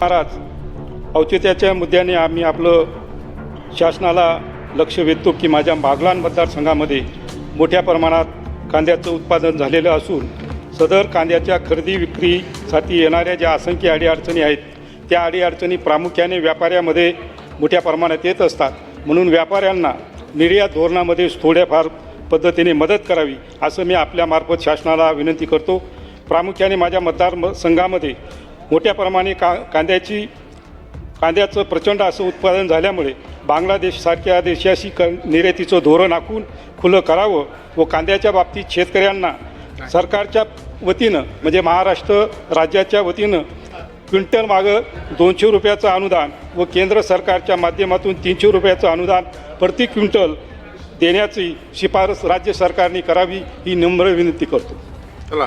महाराज औचित्याच्या मुद्द्याने आम्ही आपलं शासनाला लक्ष वेधतो की माझ्या बागलान मतदारसंघामध्ये मोठ्या प्रमाणात कांद्याचं उत्पादन झालेलं असून सदर कांद्याच्या खरेदी विक्रीसाठी येणाऱ्या ज्या असंख्य अडीअडचणी आहेत त्या अडीअडचणी प्रामुख्याने व्यापाऱ्यामध्ये मोठ्या प्रमाणात येत असतात. म्हणून व्यापाऱ्यांना निर्यात धोरणामध्ये थोड्याफार पद्धतीने मदत करावी असं मी आपल्यामार्फत शासनाला विनंती करतो. प्रामुख्याने माझ्या मतदार म- संघामध्ये मोठ्या प्रमाणे का कांद्याची कांद्याचं प्रचंड असं उत्पादन झाल्यामुळे बांगलादेशसारख्या देशाशी क निर्यातीचं धोरण आखून खुलं करावं व कांद्याच्या बाबतीत शेतकऱ्यांना सरकारच्या वतीनं म्हणजे महाराष्ट्र राज्याच्या वतीनं क्विंटल मागं दोनशे रुपयाचं अनुदान व केंद्र सरकारच्या माध्यमातून तीनशे रुपयाचं अनुदान प्रति क्विंटल देण्याची शिफारस राज्य सरकारने करावी ही नम्र विनंती करतो. चला.